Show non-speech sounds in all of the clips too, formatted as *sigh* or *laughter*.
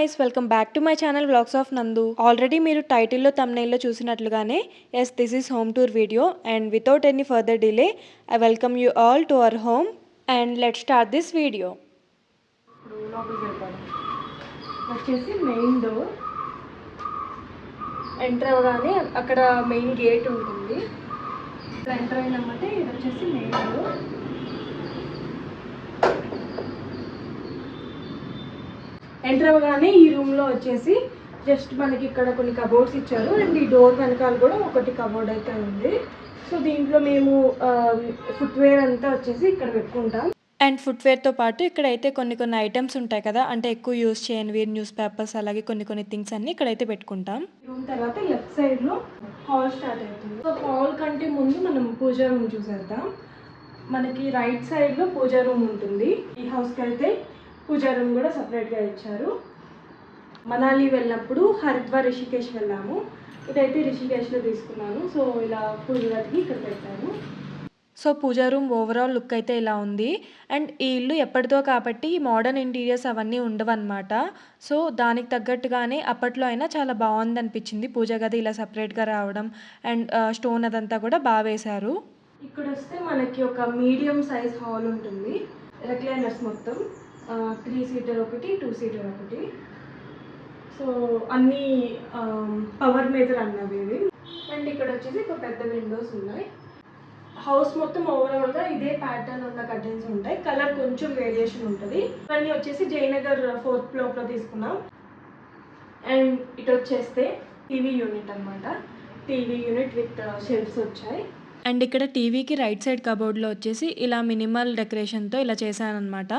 Guys welcome back to my channel vlogs of Nandu already మీరు టైటిల్లో తమ్నైల్లో చూసినట్లుగానే yes this is home tour video and without any further delay I welcome you all to our home and let start this video వచ్చేసి main door enter అవ్వగానే అక్కడ main gate ఉంటుంది. Enter అయినామంటే ఇది వచ్చేసి మెయిన్ డోర్ ఎంటర్ అవ్వగానే ఈ రూమ్లో వచ్చేసి జస్ట్ మనకి ఇక్కడ కొన్ని కబోర్డ్స్ ఇచ్చారు. అండ్ ఈ డోర్ వెనకాల కూడా ఒకటి కబోర్డ్ అయితే ఉంది. సో దీంట్లో మేము ఫుట్వేర్ అంతా వచ్చేసి ఇక్కడ పెట్టుకుంటాం. అండ్ ఫుట్వేర్తో పాటు ఇక్కడైతే కొన్ని కొన్ని ఐటమ్స్ ఉంటాయి కదా. అంటే ఎక్కువ యూస్ చేయనివి న్యూస్ పేపర్స్ అలాగే కొన్ని కొన్ని థింగ్స్ అన్ని ఇక్కడైతే పెట్టుకుంటాం. రూమ్ తర్వాత లెఫ్ట్ సైడ్లో హాల్ స్టార్ట్ అవుతుంది. సో హాల్ కంటే ముందు మనం పూజా రూమ్ చూసేద్దాం. మనకి రైట్ సైడ్లో పూజా రూమ్ ఉంటుంది. ఈ హౌస్కి అయితే పూజా రూమ్ కూడా సపరేట్గా ఇచ్చారు. మనాలి వెళ్ళినప్పుడు హరిద్వార్ రిషికేష్ వెళ్ళాము. ఇదైతే రిషికేష్లో తీసుకున్నాను. సో ఇలా పూజ గదికి ఇక్కడ పెట్టాను. So puja room overall look అయితే ఇలా ఉంది. అండ్ ఈ ఇల్లు ఎప్పటిదో కాబట్టి మోడర్న్ ఇంటీరియర్స్ అవన్నీ ఉండవన్నమాట. సో దానికి తగ్గట్టుగానే అప్పట్లో అయినా చాలా బాగుంది అనిపించింది పూజ గది ఇలా సపరేట్గా రావడం. అండ్ స్టోన్ అదంతా కూడా బాగా వేశారు. ఇక్కడ వస్తే మనకి ఒక మీడియం సైజ్ హాల్ ఉంటుంది. రెక్లైనర్స్ మొత్తం. త్రీ సీటర్ ఒకటి టూ సీటర్ ఒకటి. సో అన్నీ పవర్ మేజర్ అన్నవి ఇవి అండ్ ఇక్కడ వచ్చేసి ఒక పెద్ద విండోస్ ఉన్నాయి. హౌస్ మొత్తం ఓవరాల్గా ఇదే ప్యాటర్న్ ఉన్న కర్టెన్స్ ఉంటాయి. కలర్ కొంచెం వేరియేషన్ ఉంటుంది. ఇవన్నీ వచ్చేసి జయనగర్ ఫోర్త్ బ్లాక్లో తీసుకున్నాం. అండ్ ఇటు వచ్చేస్తే టీవీ యూనిట్ అనమాట టీవీ యూనిట్ విత్ షెల్ఫ్స్ వచ్చాయి. అండ్ ఇక్కడ టీవీకి రైట్ సైడ్ కబోర్డ్లో వచ్చేసి ఇలా మినిమల్ డెకరేషన్తో ఇలా చేశానమాట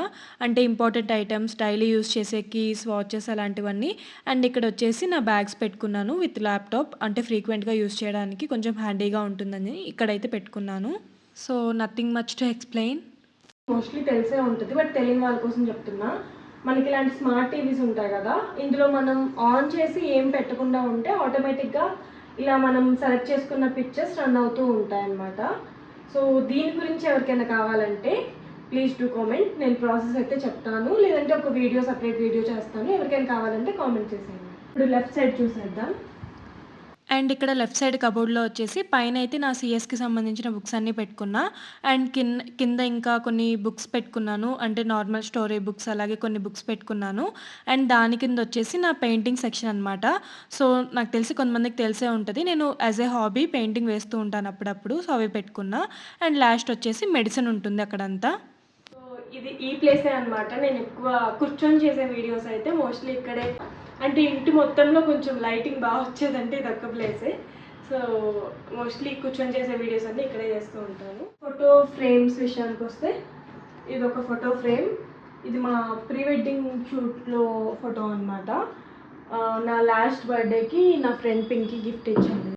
అంటే ఇంపార్టెంట్ ఐటమ్స్ డైలీ యూస్ చేసే కీస్ వాచెస్ అలాంటివన్నీ. అండ్ ఇక్కడ వచ్చేసి నా బ్యాగ్స్ పెట్టుకున్నాను విత్ ల్యాప్టాప్. అంటే ఫ్రీక్వెంట్గా యూస్ చేయడానికి కొంచెం హ్యాండీగా ఉంటుందని ఇక్కడైతే పెట్టుకున్నాను. So nothing much to explain. Mostly తెలిసే ఉంటుంది బట్ తెలియని వాళ్ళ కోసం చెప్తున్నా. మనకి ఇలాంటి స్మార్ట్ టీవీస్ ఉంటాయి కదా ఇందులో మనం ఆన్ చేసి ఏం పెట్టకుండా ఉంటే ఆటోమేటిక్గా ఇలా మనం సెలెక్ట్ చేసుకున్న పిక్చర్స్ రన్ అవుతూ ఉంటాయి అన్నమాట సో దీని గురించి ఎవరికైనా కావాలంటే ప్లీజ్ డూ కామెంట్ నేను ప్రాసెస్ అయితే చెప్తాను. లేదంటే ఒక వీడియో సపరేట్ వీడియో చేస్తాను. ఎవరికైనా కావాలంటే కామెంట్ చేసేయండి. ఇప్పుడు లెఫ్ట్ సైడ్ చూసేద్దాం. అండ్ ఇక్కడ లెఫ్ట్ సైడ్ కబోర్డ్లో వచ్చేసి పైన అయితే నా సిఎస్కి సంబంధించిన బుక్స్ అన్నీ పెట్టుకున్నా. అండ్ కింద కింద ఇంకా కొన్ని బుక్స్ పెట్టుకున్నాను. అంటే నార్మల్ స్టోరీ బుక్స్ అలాగే కొన్ని బుక్స్ పెట్టుకున్నాను. అండ్ దాని కింద వచ్చేసి నా పెయింటింగ్ సెక్షన్ అనమాట సో నాకు తెలిసి కొంతమందికి తెలిసే ఉంటుంది. నేను యాజ్ ఏ హాబీ పెయింటింగ్ వేస్తూ ఉంటాను అప్పుడప్పుడు. సో అవి పెట్టుకున్నా. అండ్ లాస్ట్ వచ్చేసి మెడిసిన్ ఉంటుంది అక్కడంతా. ఇది ఈ ప్లేసే అన్నమాట. నేను ఎక్కువ కూర్చొని చేసే వీడియోస్ అయితే మోస్ట్లీ ఇక్కడే అంటే ఇంటి మొత్తంలో కొంచెం లైటింగ్ బాగా వచ్చేదంటే ఇది ఒక్క ప్లేసే సో మోస్ట్లీ కూర్చొని చేసే వీడియోస్ అన్నీ ఇక్కడే చేస్తూ ఉంటాను. ఫోటో ఫ్రేమ్స్ విషయానికి వస్తే ఇది ఒక ఫోటో ఫ్రేమ్ ఇది మా ప్రీ వెడ్డింగ్ షూట్లో ఫోటో అనమాట నా లాస్ట్ బర్త్డేకి నా ఫ్రెండ్ పింకి గిఫ్ట్ ఇచ్చింది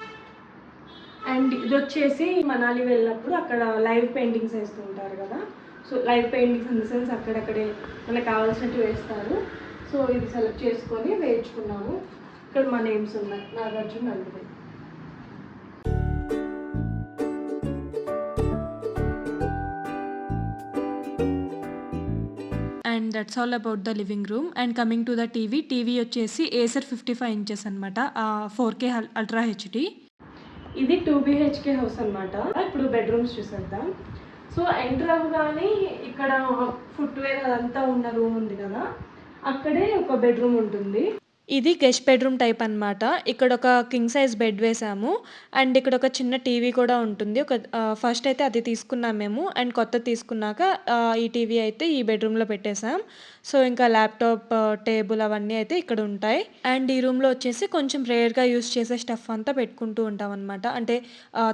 అండ్ ఇది వచ్చేసి మనాలి వెళ్ళినప్పుడు అక్కడ లైవ్ పెయింటింగ్స్ వేస్తూ ఉంటారు కదా. So live paintings in the sense అక్కడక్కడే మనకు కావాల్సినట్టు వేస్తారు. సో ఇది సెలెక్ట్ చేసుకొని వేయించుకున్నాము. ఇక్కడ మా నేమ్స్ ఉన్నాయి. Nagarjuna Nandini and that's all about the living room and coming to the TV TV వచ్చేసి ఏసర్ ఫిఫ్టీ ఫైవ్ ఇంచెస్ అనమాట ఫోర్ కే అల్ట్రా హెచ్డి ఇది టూ బిహెచ్కే హౌస్ అనమాట ఇప్పుడు బెడ్రూమ్స్ చూసేద్దాం. సో ఎంటర్ అవ్వగానే ఇక్కడ ఫుట్వేర్ అదంతా ఉన్న రూమ్ ఉంది కదా. అక్కడే ఒక బెడ్రూమ్ ఉంటుంది. ఇది గెస్ట్ బెడ్రూమ్ టైప్ అన్నమాట. ఇక్కడ ఒక కింగ్ సైజ్ బెడ్ వేసాము. అండ్ ఇక్కడ ఒక చిన్న టీవీ కూడా ఉంటుంది. ఒక ఫస్ట్ అయితే అది తీసుకున్నాం మేము. అండ్ కొత్త తీసుకున్నాక ఈ టీవీ అయితే ఈ బెడ్రూమ్లో పెట్టేసాం సో ఇంకా ల్యాప్టాప్ టేబుల్ అవన్నీ అయితే ఇక్కడ ఉంటాయి. అండ్ ఈ రూమ్లో వచ్చేసి కొంచెం రేర్గా యూస్ చేసే స్టఫ్ అంతా పెట్టుకుంటూ ఉంటాం అనమాట అంటే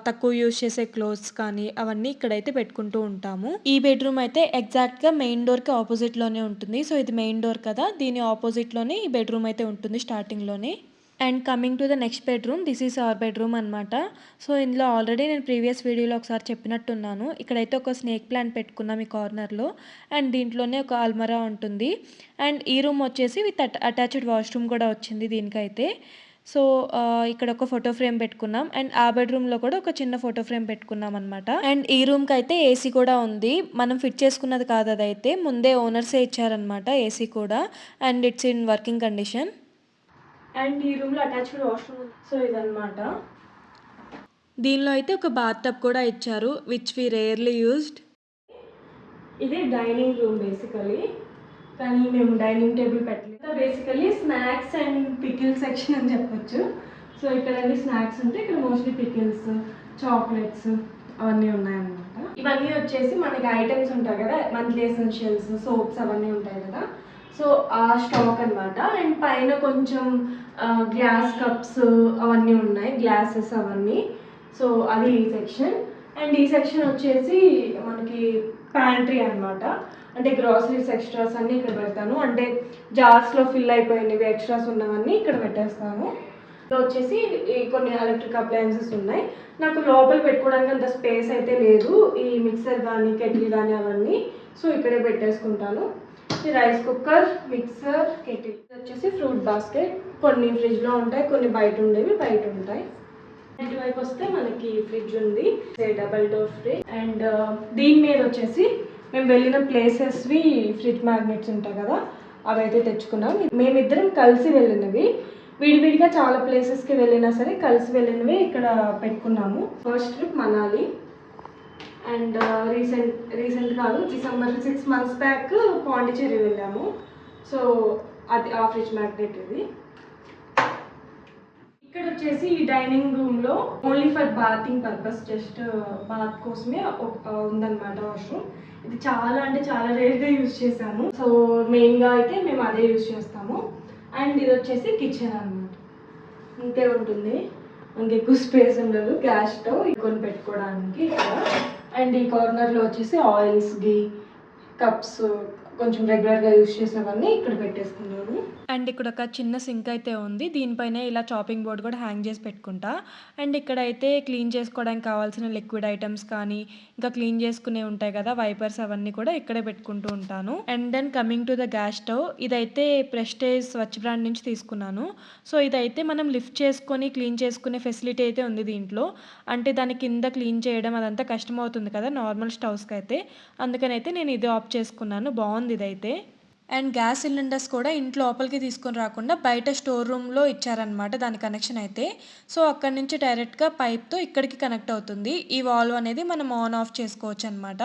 తక్కువ యూస్ చేసే క్లోత్స్ కానీ అవన్నీ ఇక్కడైతే పెట్టుకుంటూ ఉంటాము. ఈ బెడ్రూమ్ అయితే ఎగ్జాక్ట్గా మెయిన్ డోర్కి ఆపోజిట్లోనే ఉంటుంది. సో ఇది మెయిన్ డోర్ కదా. దీని ఆపోజిట్లోనే ఈ బెడ్రూమ్ అయితే ఉంటుంది. ఉంటుంది స్టార్టింగ్లోనే and coming to the next bedroom this is our bedroom అనమాట సో ఇందులో ఆల్రెడీ నేను ప్రీవియస్ వీడియోలో ఒకసారి చెప్పినట్టున్నాను ఇక్కడైతే ఒక స్నేక్ ప్లాంట్ పెట్టుకున్నాం ఈ కార్నర్లో అండ్ దీంట్లోనే ఒక అల్మరా ఉంటుంది అండ్ ఈ రూమ్ వచ్చేసి విత్ అటాచ్డ్ వాష్రూమ్ కూడా వచ్చింది దీనికైతే సో ఇక్కడ ఒక ఫోటో ఫ్రేమ్ పెట్టుకున్నాం. అండ్ ఆ బెడ్‌రూమ్‌లో కూడా ఒక చిన్న ఫోటో ఫ్రేమ్ పెట్టుకున్నాం అనమాట. అండ్ ఈ రూమ్కి అయితే ఏసీ కూడా ఉంది. మనం ఫిట్ చేసుకున్నది కాదు అదైతే. ముందే ఓనర్సే ఇచ్చారనమాట ఏసీ కూడా. And it's in working condition. And ఈ రూమ్‌లో అటాచ్డ్ వాష్‌రూమ్. సో ఇదనమాట. దీనిలో అయితే ఒక బాత్ టబ్ కూడా ఇచ్చారు. Which we rarely used. ఇది డైనింగ్ రూమ్ బేసికల్లీ. కానీ మేము డైనింగ్ టేబుల్ పెట్టలేదు. Basically snacks and pickle section అని చెప్పొచ్చు. సో ఇక్కడ అన్ని స్నాక్స్ ఉంటాయి. ఇక్కడ మోస్ట్‌లీ పికిల్స్, చాక్లెట్స్ అవన్నీ ఉన్నాయన్నమాట. ఇవన్నీ వచ్చేసి మనకి ఐటెమ్స్ ఉంటాయి కదా! మంత్లీ ఎసెన్షియల్స్, సోప్స్ అవన్నీ ఉంటాయి కదా! సో ఆ స్టాక్ అనమాట. అండ్ పైన కొంచెం గ్లాస్ కప్స్ అవన్నీ ఉన్నాయి. గ్లాసెస్ అవన్నీ. సో అది ఈ సెక్షన్. అండ్ ఈ సెక్షన్ వచ్చేసి మనకి ప్యాంట్రీ అనమాట. అంటే గ్రోసరీస్ ఎక్స్‌ట్రాస్ అన్నీ ఇక్కడ పెడతాను. అంటే జార్స్‌లో ఫిల్ అయిపోయినవి ఎక్స్‌ట్రాస్ ఉన్నవన్నీ ఇక్కడ పెట్టేస్తాను. వచ్చేసి ఈ కొన్ని ఎలక్ట్రిక్ అప్లయన్సెస్ ఉన్నాయి. నాకు లోపల పెట్టుకోవడానికి అంత స్పేస్ అయితే లేదు. ఈ మిక్సర్ కానీ కెటిల్ కానీ అవన్నీ. సో ఇక్కడే పెట్టేసుకుంటాను. Rice cooker, mixer, kettle. వచ్చేసి ఫ్రూట్ బాస్కెట్. కొన్ని ఫ్రిడ్జ్‌లో ఉంటాయి. కొన్ని బయట ఉండేవి బయట ఉంటాయి. ఇటువైపు వస్తే మనకి ఫ్రిడ్జ్ ఉంది. Double door fridge. అండ్ దీని మీద వచ్చేసి మేము వెళ్ళిన ప్లేసెస్‌వి ఫ్రిడ్జ్ మ్యాగ్నెట్స్ ఉంటాయి కదా! అవైతే తెచ్చుకున్నాం. మేమిద్దరం కలిసి వెళ్ళినవి. విడివిడిగా చాలా ప్లేసెస్‌కి వెళ్ళినా సరే కలిసి వెళ్ళినవి ఇక్కడ పెట్టుకున్నాము. First trip Manali. And recent recent కాదు December six months back Pondicherry వెళ్ళాము. సో అది ఆ ఫ్రిడ్జ్ మ్యాగ్నెట్ ఇది. ఇక్కడ వచ్చేసి ఈ డైనింగ్ రూమ్‌లో only for bathing purpose just bath కోసమే ఉందన్నమాట వాష్‌రూమ్. ఇది చాలా అంటే చాలా రేర్‌గా యూజ్ చేశాము. సో మెయిన్‌గా అయితే మేము అదే యూజ్ చేస్తాము. అండ్ ఇది వచ్చేసి కిచెన్ అనమాట ఇంతే ఉంటుంది. ఇంకెక్కువ *laughs* స్పేస్ ఉండదు. గ్యాస్ స్టవ్ కొన్ని పెట్టుకోవడానికి ఇక్కడ. అండ్ ఈ కార్నర్‌లో వచ్చేసి ఆయిల్స్, గీ కప్స్ కొంచెం రెగ్యులర్‌గా యూజ్ చేసేవన్నీ ఇక్కడ పెట్టేసుకున్నాను. అండ్ ఇక్కడ ఒక చిన్న సింక్ అయితే ఉంది. దీనిపైనే ఇలా చాపింగ్ బోర్డ్ కూడా హ్యాంగ్ చేసి పెట్టుకుంటా. అండ్ ఇక్కడైతే క్లీన్ చేసుకోవడానికి కావాల్సిన లిక్విడ్ ఐటమ్స్ కానీ, ఇంకా క్లీన్ చేసుకునే ఉంటాయి కదా! వైపర్స్ అవన్నీ కూడా ఇక్కడే పెట్టుకుంటూ ఉంటాను. And then coming to the gas stove. ఇదైతే ప్రెస్టేజ్ స్వచ్ బ్రాండ్ నుంచి తీసుకున్నాను. సో ఇదైతే మనం లిఫ్ట్ చేసుకొని క్లీన్ చేసుకునే ఫెసిలిటీ అయితే ఉంది దీంట్లో. అంటే దాని కింద క్లీన్ చేయడం అదంతా కష్టమవుతుంది కదా! నార్మల్ స్టవ్స్‌కైతే. అందుకనైతే నేను ఇది ఆఫ్ చేసుకున్నాను. బాగుంది బావుంది ఇదైతే. అండ్ గ్యాస్ సిలిండర్స్ కూడా ఇంటి లోపలికి తీసుకొని రాకుండా బయట స్టోర్ రూమ్‌లో ఇచ్చారనమాట దాని కనెక్షన్ అయితే. సో అక్కడి నుంచి డైరెక్ట్‌గా పైప్‌తో ఇక్కడికి కనెక్ట్ అవుతుంది. ఈ వాల్వ్ అనేది మనం ఆన్ ఆఫ్ చేసుకోవచ్చు అనమాట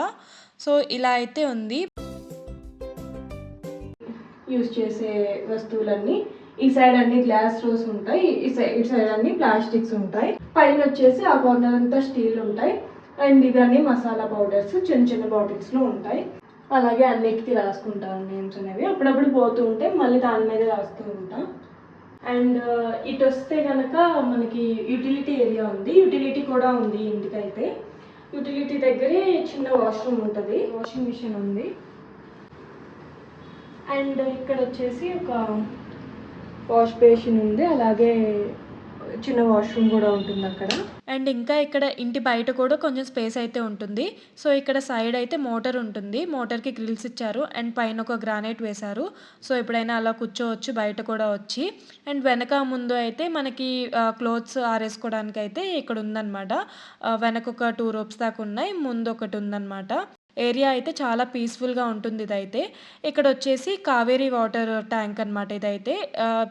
సో ఇలా అయితే ఉంది. యూజ్ చేసే వస్తువులన్నీ ఈ సైడ్ అన్ని గ్లాస్ రోస్ ఉంటాయి. ఈ సైడ్ ఇటు సైడ్ అన్ని ప్లాస్టిక్స్ ఉంటాయి. పైన వచ్చేసి ఆ కార్నర్ అంతా స్టీల్ ఉంటాయి. అండ్ ఇవన్నీ మసాలా పౌడర్స్ చిన్న చిన్న బాటిల్స్‌లో ఉంటాయి. అలాగే అన్నిటికీ రాసుకుంటాను నేమ్స్ అనేవి. అప్పుడప్పుడు పోతూ ఉంటే మళ్ళీ దాని మీదే రాస్తూ ఉంటాను అండ్ ఇటు వస్తే కనుక మనకి యుటిలిటీ ఏరియా ఉంది. యుటిలిటీ కూడా ఉంది ఇంటికైతే. యుటిలిటీ దగ్గరే చిన్న వాష్‌రూమ్ ఉంటుంది వాషింగ్ మిషన్ ఉంది. అండ్ ఇక్కడ వచ్చేసి ఒక వాష్ బేసిన్ ఉంది. అలాగే చిన్న వాష్‌రూమ్ కూడా ఉంటుంది అక్కడ. అండ్ ఇంకా ఇక్కడ ఇంటి బయట కూడా కొంచెం స్పేస్ అయితే ఉంటుంది. సో ఇక్కడ సైడ్ అయితే మోటార్ ఉంటుంది. మోటార్‌కి గ్రిల్స్ ఇచ్చారు. అండ్ పైన ఒక గ్రానైట్ వేశారు. సో ఎప్పుడైనా అలా కూర్చోవచ్చు బయట కూడా వచ్చి. అండ్ వెనక ముందు అయితే మనకి క్లోత్స్ ఆరేసుకోవడానికి అయితే ఇక్కడ ఉందన్నమాట వెనక ఒక టూ రోప్స్ దాకా ఉన్నాయి. ముందు ఒకటి ఉందన్నమాట ఏరియా అయితే చాలా పీస్‌ఫుల్‌గా ఉంటుంది ఇదైతే. ఇక్కడ వచ్చేసి కావేరి వాటర్ ట్యాంక్ అనమాట ఇదైతే.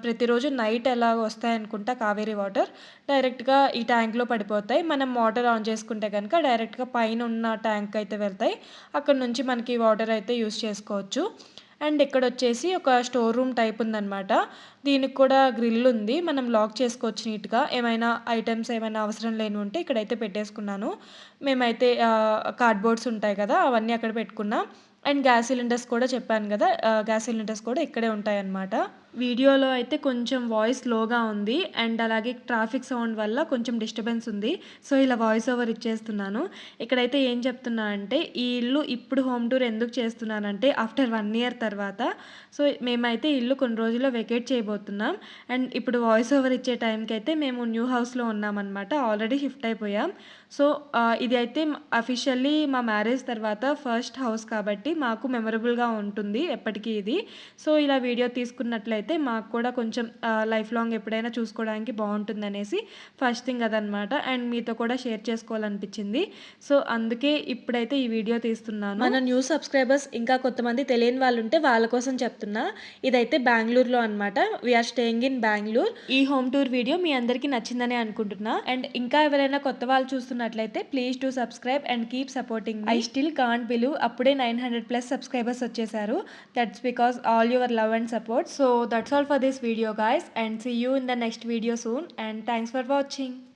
ప్రతిరోజు నైట్ ఎలా వస్తాయనుకుంటా కావేరి వాటర్. డైరెక్ట్‌గా ఈ ట్యాంక్‌లో పడిపోతాయి. మనం మోటార్ ఆన్ చేసుకుంటే కనుక డైరెక్ట్‌గా పైన ఉన్న ట్యాంక్ అయితే వెళ్తాయి. అక్కడి నుంచి మనకి వాటర్ అయితే యూజ్ చేసుకోవచ్చు. అండ్ ఇక్కడ వచ్చేసి ఒక స్టోర్ రూమ్ టైప్ ఉందనమాట. దీనికి కూడా గ్రిల్ ఉంది. మనం లాక్ చేసుకోవచ్చు నీట్‌గా. ఏమైనా ఐటమ్స్ ఏమైనా అవసరం లేని ఉంటే ఇక్కడైతే పెట్టేసుకున్నాను. మేమైతే కార్డ్‌బోర్డ్స్ ఉంటాయి కదా! అవన్నీ అక్కడ పెట్టుకున్నాం. అండ్ గ్యాస్ సిలిండర్స్ కూడా చెప్పాను కదా! గ్యాస్ సిలిండర్స్ కూడా ఇక్కడే ఉంటాయన్నమాట. వీడియోలో అయితే కొంచెం వాయిస్ లోగా ఉంది. అండ్ అలాగే ట్రాఫిక్ సౌండ్ వల్ల కొంచెం డిస్టర్బెన్స్ ఉంది. సో ఇలా వాయిస్ ఓవర్ ఇచ్చేస్తున్నాను. ఇక్కడైతే ఏం చెప్తున్నా అంటే ఈ ఇల్లు ఇప్పుడు హోమ్ టూర్ ఎందుకు చేస్తున్నానంటే ఆఫ్టర్ వన్ ఇయర్ తర్వాత సో మేమైతే ఇల్లు కొన్ని రోజుల్లో వెకేట్ చేయబోతున్నాం. అండ్ ఇప్పుడు వాయిస్ ఓవర్ ఇచ్చే టైంకి అయితే మేము న్యూ హౌస్‌లో ఉన్నామనమాట. ఆల్రెడీ షిఫ్ట్ అయిపోయాం. సో ఇది అయితే అఫీషియల్లీ మా మ్యారేజ్ తర్వాత ఫస్ట్ హౌస్ కాబట్టి మాకు మెమరబుల్‌గా ఉంటుంది ఎప్పటికీ ఇది. సో, ఇలా వీడియో తీసుకున్నట్లయితే మాకు కూడా కొంచెం లైఫ్ లాంగ్ ఎప్పుడైనా చూసుకోవడానికి బావుంటుందనేసి ఫస్ట్ థింగ్ అదనమాట. అండ్ మీతో కూడా షేర్ చేసుకోవాలనిపించింది. సో, అందుకే ఇప్పుడైతే ఈ వీడియో తీస్తున్నాను. మన న్యూ సబ్స్క్రైబర్స్ ఇంకా కొంతమంది తెలియని వాళ్ళుంటే వాళ్ళ కోసం చెప్తున్నా. ఇదైతే బెంగుళూరులో అనమాట. We are staying in Bengaluru. ఈ హోమ్ టూర్ వీడియో మీ అందరికీ నచ్చిందనే అనుకుంటున్నా. అండ్ ఇంకా ఎవరైనా కొత్త వాళ్ళు చూస్తున్నట్లయితే please do subscribe and keep supporting. I still can't believe అప్పుడే 900+ సబ్స్క్రైబర్స్ వచ్చేసారు. That's because all your love and support. So, that's all for this video guys and see you in the next video soon and thanks for watching.